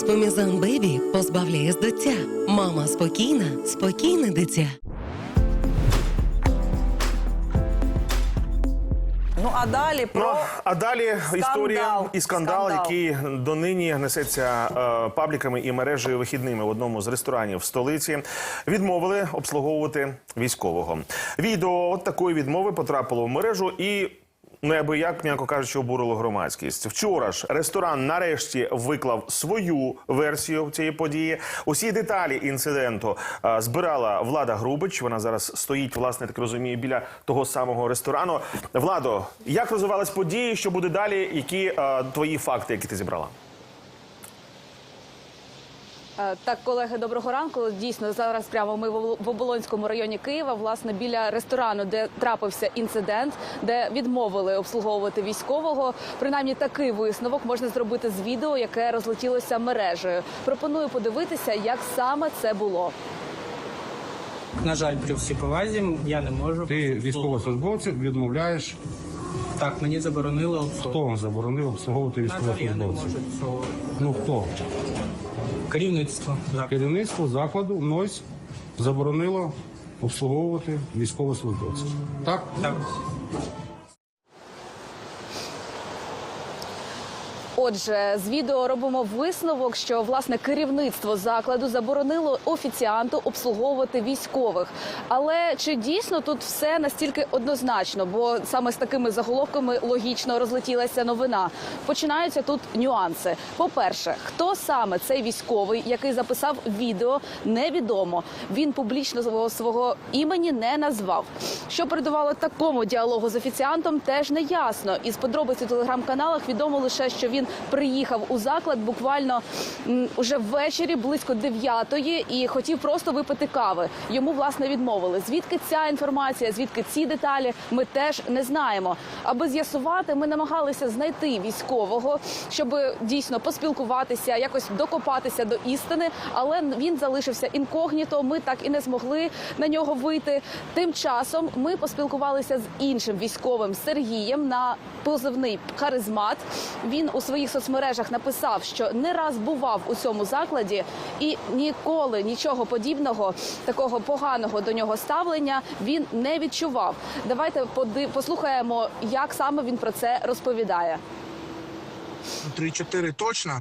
Еспомізан Бебі позбавляє з дитя. Мама спокійна, спокійне дитя. Ну а далі про Ну, а далі історія і скандал, Скандал. який донині несеться е, пабліками і мережею вихідними в одному з ресторанів в столиці. Відмовили обслуговувати військового. Відео от такої відмови потрапило в мережу і. Неабияк, м'яко кажучи, обурило громадськість. Вчора ж ресторан нарешті виклав свою версію цієї події. Усі деталі інциденту е, збирала Влада Грубич. Вона зараз стоїть, власне, так розумію, біля того самого ресторану. Владо, як розвивались події? Що буде далі? Які е, твої факти, які ти зібрала? Е, Так, колеги, доброго ранку. Дійсно, зараз прямо ми в в Оболонському районі Києва, власне, біля ресторану, де трапився інцидент, де відмовили обслуговувати військового. Принаймні такий висновок можна зробити з відео, яке розлетілося мережею. Пропоную подивитися, як саме це було. На жаль, при всій повазі я не можу. Ти військовослужбовців відмовляєш, Так, мені заборонили хто вам заборонив обслуговувати не військовослужбовців? можу цього. Ну хто? Керівництво. Так. Керівництво закладу НОЙС заборонило обслуговувати військовослужбовців. Так? Так. Отже, з відео робимо висновок, що власне керівництво закладу заборонило офіціанту обслуговувати військових. Але чи дійсно тут все настільки однозначно? Бо саме з такими заголовками логічно розлетілася новина. Починаються тут нюанси. По-перше, хто саме цей військовий, який записав відео, невідомо. Він публічно свого, імені не назвав. Що передувало такому діалогу з офіціантом, теж не ясно. Із подробиць у телеграм-каналах відомо лише, що він приїхав у заклад буквально м, уже ввечері, близько дев'ятої, і хотів просто випити кави. Йому власне відмовили. Звідки ця інформація, звідки ці деталі, ми теж не знаємо. Аби з'ясувати, ми намагалися знайти військового, щоб дійсно поспілкуватися, якось докопатися до істини, але він залишився інкогніто. Ми так і не змогли на нього вийти. Тим часом ми поспілкувалися з іншим військовим Сергієм на позивний харизмат. Він у своїх соцмережах написав, що не раз бував у цьому закладі і ніколи нічого подібного, такого поганого до нього ставлення він не відчував. Давайте послухаємо, як саме він про це розповідає. 3-4 точно.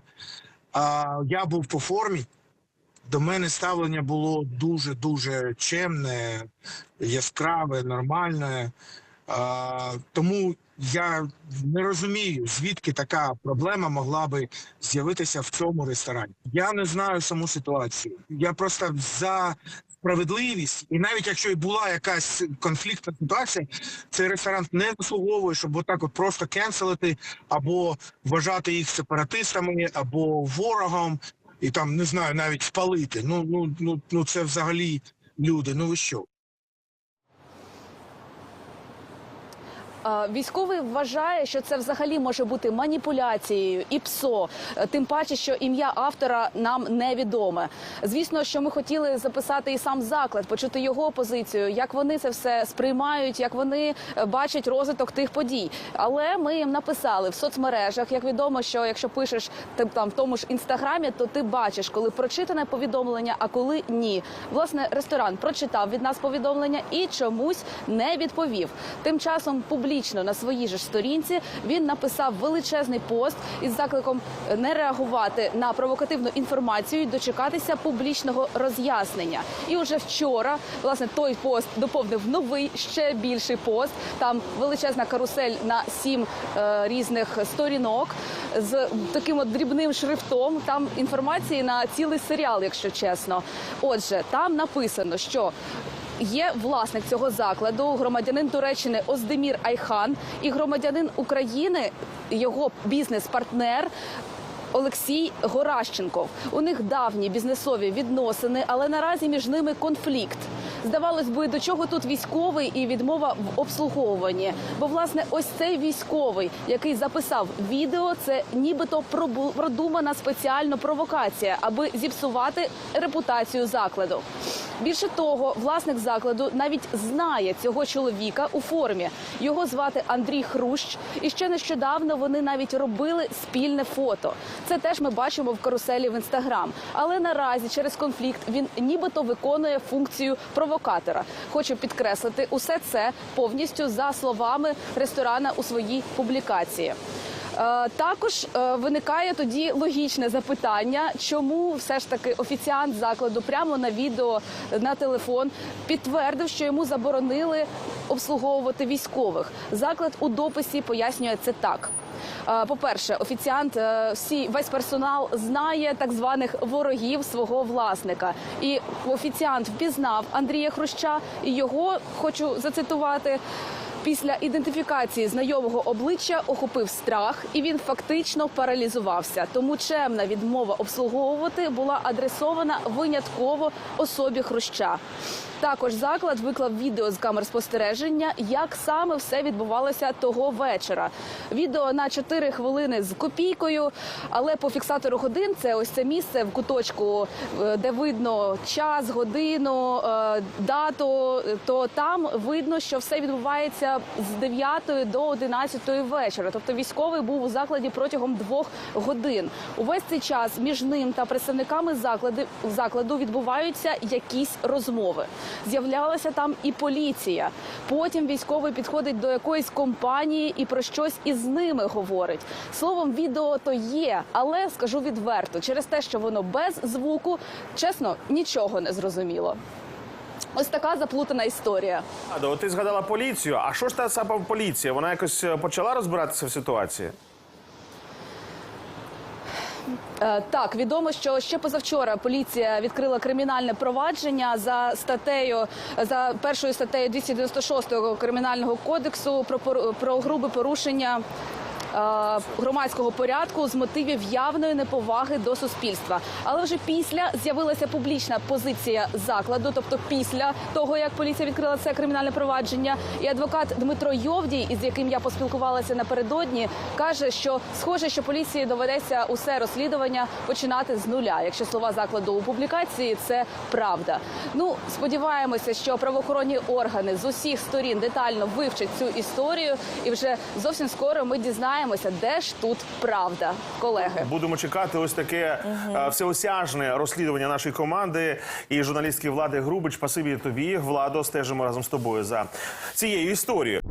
А, я був по формі. До мене ставлення було дуже дуже чемне, яскраве, нормальне. Тому я не розумію, звідки така проблема могла би з'явитися в цьому ресторані. Я не знаю саму ситуацію. Я просто за справедливість, і навіть якщо і була якась конфліктна ситуація, цей ресторан не заслуговує, щоб отак от просто кенселити або вважати їх сепаратистами, або ворогом, і там не знаю, навіть спалити. Ну ну ну ну це взагалі люди. Ну ви що? Військовий вважає, що це взагалі може бути маніпуляцією і ПСО, Е, тим паче, що ім'я автора нам невідоме. Звісно, що ми хотіли записати і сам заклад, почути його позицію, як вони це все сприймають, як вони е, бачать розвиток тих подій. Але ми їм написали в соцмережах. Як відомо, що якщо пишеш ти там в тому ж інстаграмі, то ти бачиш, коли прочитане повідомлення, а коли ні. Власне, ресторан прочитав від нас повідомлення і чомусь не відповів. Тим часом публічно на своїй же сторінці він написав величезний пост із закликом не реагувати на провокативну інформацію і дочекатися публічного роз'яснення. І уже вчора, власне, той пост доповнив новий ще більший пост. Там величезна карусель на сім е, різних сторінок з таким от дрібним шрифтом. Там інформації на цілий серіал, якщо чесно. Отже, там написано, що Є власник цього закладу, громадянин Туреччини Оздемір Айхан і громадянин України, його бізнес-партнер. Олексій Горащенков. У них давні бізнесові відносини, але наразі між ними конфлікт. Здавалось би, до чого тут військовий і відмова в обслуговуванні. Бо власне ось цей військовий, який записав відео, це нібито продумана спеціально провокація, аби зіпсувати репутацію закладу. Більше того, власник закладу навіть знає цього чоловіка у формі. Його звати Андрій Хрущ, і ще нещодавно вони навіть робили спільне фото. Це теж ми бачимо в каруселі в інстаграм. Але наразі через конфлікт він нібито виконує функцію провокатора. Хочу підкреслити, усе це повністю за словами ресторана у своїй публікації. Е, Також е, виникає тоді логічне запитання, чому все ж таки офіціант закладу прямо на відео на телефон підтвердив, що йому заборонили обслуговувати військових. Заклад у дописі пояснює це так. Е, По-перше, офіціант всі весь персонал знає так званих ворогів свого власника, і офіціант впізнав Андрія Хруща і його хочу зацитувати. Після ідентифікації знайомого обличчя охопив страх, і він фактично паралізувався. Тому чемна відмова обслуговувати була адресована винятково особі Хруща. Також заклад виклав відео з камер спостереження, як саме все відбувалося того вечора. Відео на 4 хвилини з копійкою, але по фіксатору годин це ось це місце в куточку, е, де видно час, годину, е, дату. То там видно, що все відбувається з 9 до 11 вечора. Тобто військовий був у закладі протягом двох годин. Увесь цей час між ним та представниками закладу відбуваються якісь розмови. З'являлася там і поліція. Потім військовий підходить до якоїсь компанії і про щось із ними говорить. Словом, відео то є, але скажу відверто, через те, що воно без звуку, чесно, нічого не зрозуміло. Ось така заплутана історія. Адо, ти згадала поліцію. А що ж та сама поліція? Вона якось е, почала розбиратися в ситуації? Е, Так, відомо, що ще позавчора поліція відкрила кримінальне провадження за статтею за першою статтею 296 кримінального кодексу про про грубе порушення. Е, Громадського порядку з мотивів явної неповаги до суспільства, але вже після з'явилася публічна позиція закладу, тобто після того як поліція відкрила це кримінальне провадження, і адвокат Дмитро Йовдій, із яким я поспілкувалася напередодні, каже, що схоже, що поліції доведеться усе розслідування починати з нуля. Якщо слова закладу у публікації, це правда. Ну сподіваємося, що правоохоронні органи з усіх сторін детально вивчать цю історію, і вже зовсім скоро ми дізнаємося, де ж тут правда, колеги. Будемо чекати ось таке е, всеосяжне розслідування нашої команди і журналістки влади Грубич. Спасибі тобі, Владо. Стежимо разом з тобою за цією історією.